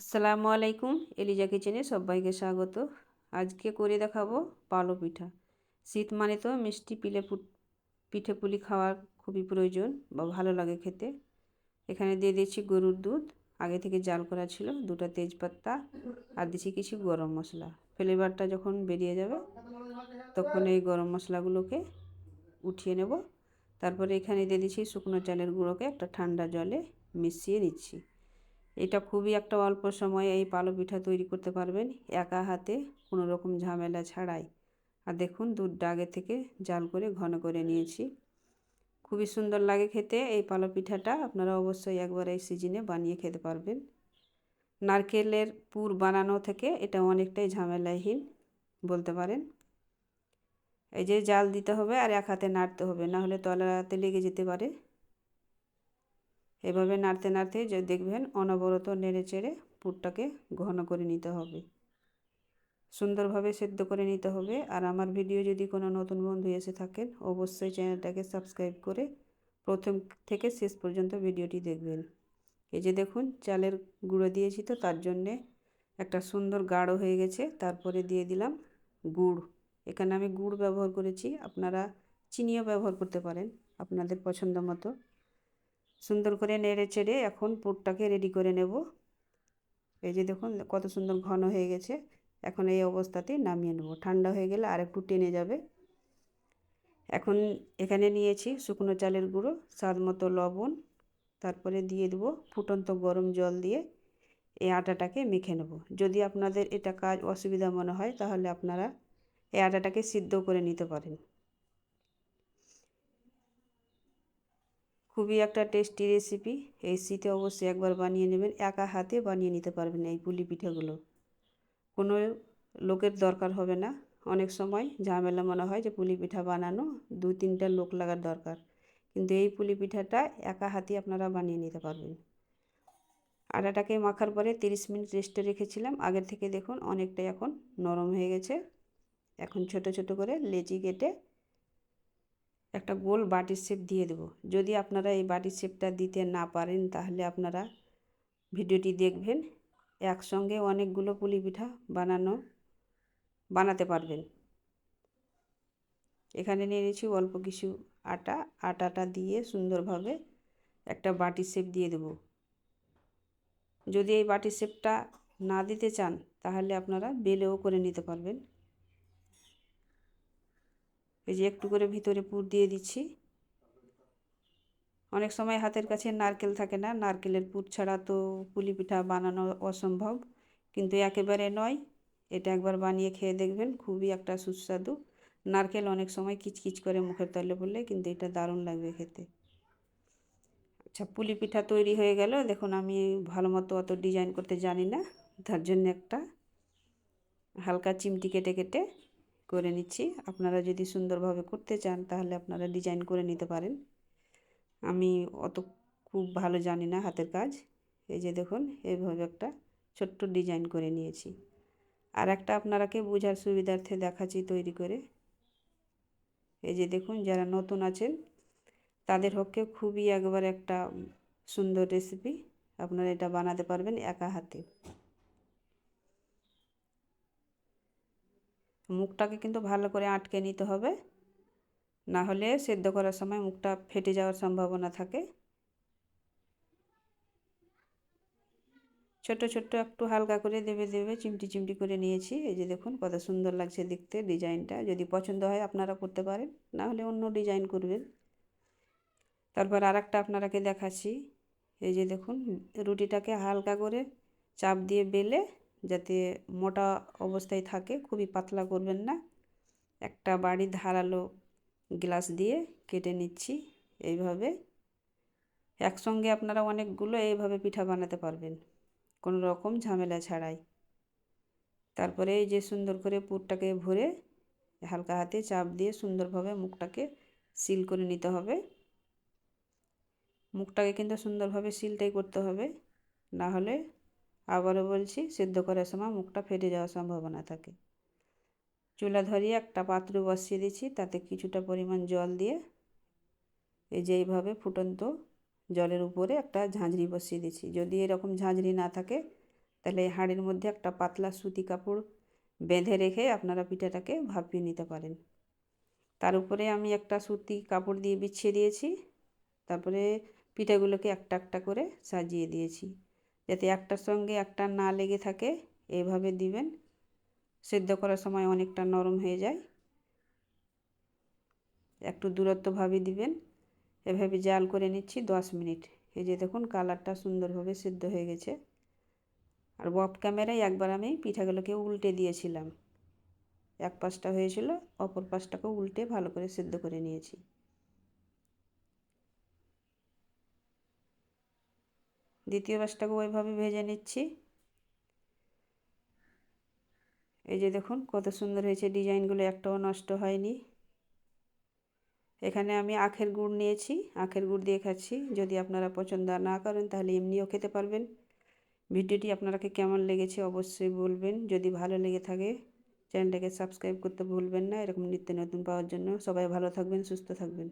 আসসালামু আলাইকুম, এলিজা কিচেনে সবাইকে স্বাগত। আজকে করে দেখাবো পালো পিঠা। শীত মানে তো মিষ্টি পিলে পিঠে পুলি খাওয়ার খুবই প্রয়োজন বা ভালো লাগে খেতে। এখানে দিয়ে দিয়েছি গরুর দুধ, আগে থেকে জাল করা ছিল, দুটো তেজপাতা আর দিচ্ছি কিছু গরম মশলা। ফ্লেভারটা যখন বেরিয়ে যাবে, তখন এই গরম মশলাগুলোকে উঠিয়ে নেব। তারপরে এখানে দিয়ে দিচ্ছি শুকনো চালের গুঁড়োকে একটা ঠান্ডা জলে মিশিয়ে নিচ্ছি। এটা খুবই একটা অল্প সময়ে এই পালো পিঠা তৈরি করতে পারবেন, একা হাতে কোনো রকম ঝামেলা ছাড়াই। আর দেখুন, দুধটা আগে থেকে জাল করে ঘন করে নিয়েছি। খুবই সুন্দর লাগে খেতে, এই পালো পিঠাটা আপনারা অবশ্যই একবার এই সিজনে বানিয়ে খেতে পারবেন। নারকেলের পুর বানানো থেকে এটা অনেকটাই ঝামেলাহীন, বলতে পারেন। এই যে জাল দিতে হবে আর এক হাতে নাড়তে হবে, না হলে তলাতে লেগে যেতে পারে। এভাবে নাড়তে নাড়তে যে দেখবেন অনবরত নেড়ে চেড়ে পুরটাকে ঘন করে নিতে হবে। সুন্দরভাবে সেদ্ধ করে নিতে হবে। আর আমার ভিডিও যদি কোনো নতুন বন্ধু এসে থাকেন, অবশ্যই চ্যানেলটাকে সাবস্ক্রাইব করে প্রথম থেকে শেষ পর্যন্ত ভিডিওটি দেখবেন। এই যে দেখুন, চালের গুঁড়ো দিয়েছি তো, তার জন্যে একটা সুন্দর গাঢ় হয়ে গেছে। তারপরে দিয়ে দিলাম গুড়। এখানে আমি গুড় ব্যবহার করেছি। আপনারা চিনিও ব্যবহার করতে পারেন আপনাদের পছন্দ মতো। সুন্দর করে নেড়ে চেড়ে এখন পুরটাকে রেডি করে নেব। এই যে দেখুন, কত সুন্দর ঘন হয়ে গেছে। এখন এই অবস্থাতেই নামিয়ে নেব। ঠান্ডা হয়ে গেলে আর একটু টেনে যাবে। এখন এখানে নিয়েছি শুকনো চালের গুঁড়ো, স্বাদ মতো লবণ। তারপরে দিয়ে দেবো ফুটন্ত গরম জল দিয়ে এই আটাটাকে মেখে নেব। যদি আপনাদের এটা কাজ অসুবিধা মনে হয়, তাহলে আপনারা এই আটাটাকে সিদ্ধ করে নিতে পারেন। খুবই একটা টেস্টি রেসিপি এই শীতে অবশ্যই একবার বানিয়ে নেবেন, একা হাতে বানিয়ে নিতে পারবেন এই পুলি পিঠেগুলো। কোনো লোকের দরকার হবে না। অনেক সময় ঝামেলা মনে হয় যে পুলি পিঠা বানানো দু তিনটা লোক লাগার দরকার। কিন্তু এই পুলি পিঠাটা একা হাতে আপনারা বানিয়ে নিতে পারবেন। আটাটাকে মাখার পরে তিরিশ মিনিট রেস্টে রেখেছিলাম। আগের থেকে দেখুন অনেকটাই এখন নরম হয়ে গেছে। এখন ছোট ছোট করে লেচি কেটে একটা গোল বাটির শেপ দিয়ে দেবো। যদি আপনারা এই বাটির শেপটা দিতে না পারেন, তাহলে আপনারা ভিডিওটি দেখবেন। একসঙ্গে অনেকগুলো পুলি পিঠা বানানো, বানাতে পারবেন। এখানে নিয়ে নিয়েছি অল্প কিছু আটা। আটাটা দিয়ে সুন্দরভাবে একটা বাটির শেপ দিয়ে দেব। যদি এই বাটির শেপটা না দিতে চান, তাহলে আপনারা বেলেও করে নিতে পারবেন। এই যে একটু করে ভিতরে পুর দিয়ে দিচ্ছি। অনেক সময় হাতের কাছে নারকেল থাকে না, নারকেলের পুর ছাড়া তো পুলি পিঠা বানানো অসম্ভব, কিন্তু একেবারে নয়, এটা একবার বানিয়ে খেয়ে দেখবেন, খুবই একটা সুস্বাদু। নারকেল অনেক সময় কিচকিচ করে মুখের তলে পড়লে কিন্তু এটা দারুণ লাগবে খেতে। আচ্ছা পুলি পিঠা তৈরি হয়ে গেল, দেখুন আমি ভালো মতো অত ডিজাইন করতে জানি না, তার জন্য একটা হালকা চিমটি কেটে কেটে করে নিচ্ছি। আপনারা যদি সুন্দরভাবে করতে চান, তাহলে আপনারা ডিজাইন করে নিতে পারেন। আমি অত খুব ভালো জানি না হাতের কাজ। এই যে দেখুন, এইভাবে একটা ছোট্ট ডিজাইন করে নিয়েছি। আর একটা আপনারাকে বোঝার সুবিধার্থে দেখাচ্ছি তৈরি করে। এই যে দেখুন, যারা নতুন আছেন, তাদের পক্ষে খুবই একবার একটা সুন্দর রেসিপি আপনারা এটা বানাতে পারবেন একা হাতে। মুখটাকে কিন্তু ভালো করে আটকে নিতে হবে। না হলে সেদ্ধ করার সময় মুখটা ফেটে যাওয়ার সম্ভাবনা থাকে। ছোট ছোট্ট একটু হালকা করে দেবে দেবে, চিমটি চিমটি করে নিয়েছি। এই যে দেখুন কত সুন্দর লাগছে দেখতে ডিজাইনটা। যদি পছন্দ হয় আপনারা করতে পারেন না হলে অন্য ডিজাইন করবেন। তারপর আর একটা আপনারাকে দেখাচ্ছি। এই যে দেখুন, রুটিটাকে হালকা করে চাপ দিয়ে বেলে যাতে মোটা অবস্থায় থাকে, খুবই পাতলা করবেন না। একটা বাড়ি ধারালো গ্লাস দিয়ে কেটে নিচ্ছি এইভাবে। একসঙ্গে আপনারা অনেকগুলো এইভাবে পিঠা বানাতে পারবেন, কোনো রকম ঝামেলা ছাড়াই। তারপরে এই যে সুন্দর করে পুরটাকে ভরে হালকা হাতে চাপ দিয়ে সুন্দরভাবে মুখটাকে সিল করে নিতে হবে। মুখটাকে কিন্তু সুন্দরভাবে সিলটাই করতে হবে, না হলে আবারও বলছি, সেদ্ধ করার সময় মুখটা ফেটে যাওয়ার সম্ভাবনা থাকে। চুলা ধরিয়ে একটা পাত্র বসিয়ে দিচ্ছি, তাতে কিছুটা পরিমাণ জল দিয়ে এই যে এইভাবে ফুটন্ত জলের উপরে একটা ঝাঁঝরি বসিয়ে দিচ্ছি। যদি এরকম ঝাঁঝরি না থাকে, তাহলে এই হাঁড়ির মধ্যে একটা পাতলা সুতি কাপড় বেঁধে রেখে আপনারা পিঠাটাকে ভাপিয়ে নিতে পারেন। তার উপরে আমি একটা সুতি কাপড় দিয়ে বিছিয়ে দিয়েছি, তারপরে পিঠাগুলোকে একটা একটা করে সাজিয়ে দিয়েছি। যাতে একটার সঙ্গে একটা না লেগে থাকে এইভাবে দিবেন। সেদ্ধ করার সময় অনেকটা নরম হয়ে যায়। একটু দূরত্বভাবে দিবেন। এভাবে জাল করে নিচ্ছি দশ মিনিট। এই যে দেখুন কালারটা সুন্দরভাবে সিদ্ধ হয়ে গেছে। আর বফ ক্যামেরায় একবার আমি পিঠাগুলোকে উল্টে দিয়েছিলাম। এক পাশটা হয়েছিল, অপর পাশটাকে উল্টে ভালো করে সিদ্ধ করে নিয়েছি। দ্বিতীয় পাশটাকে ওইভাবে ভেজে নিচ্ছি। এই যে দেখুন, কত সুন্দর হয়েছে ডিজাইনগুলো, একটাও নষ্ট হয়নি। এখানে আমি আখের গুড় নিয়েছি, আখের গুড় দিয়ে খাচ্ছি। যদি আপনারা পছন্দ না করেন, তাহলে এমনিও খেতে পারবেন। ভিডিওটি আপনারাকে কেমন লেগেছে অবশ্যই বলবেন। যদি ভালো লেগে থাকে, চ্যানেলটাকে সাবস্ক্রাইব করতে ভুলবেন না। এরকম নিত্য নতুন পাওয়ার জন্য সবাই ভালো থাকবেন, সুস্থ থাকবেন।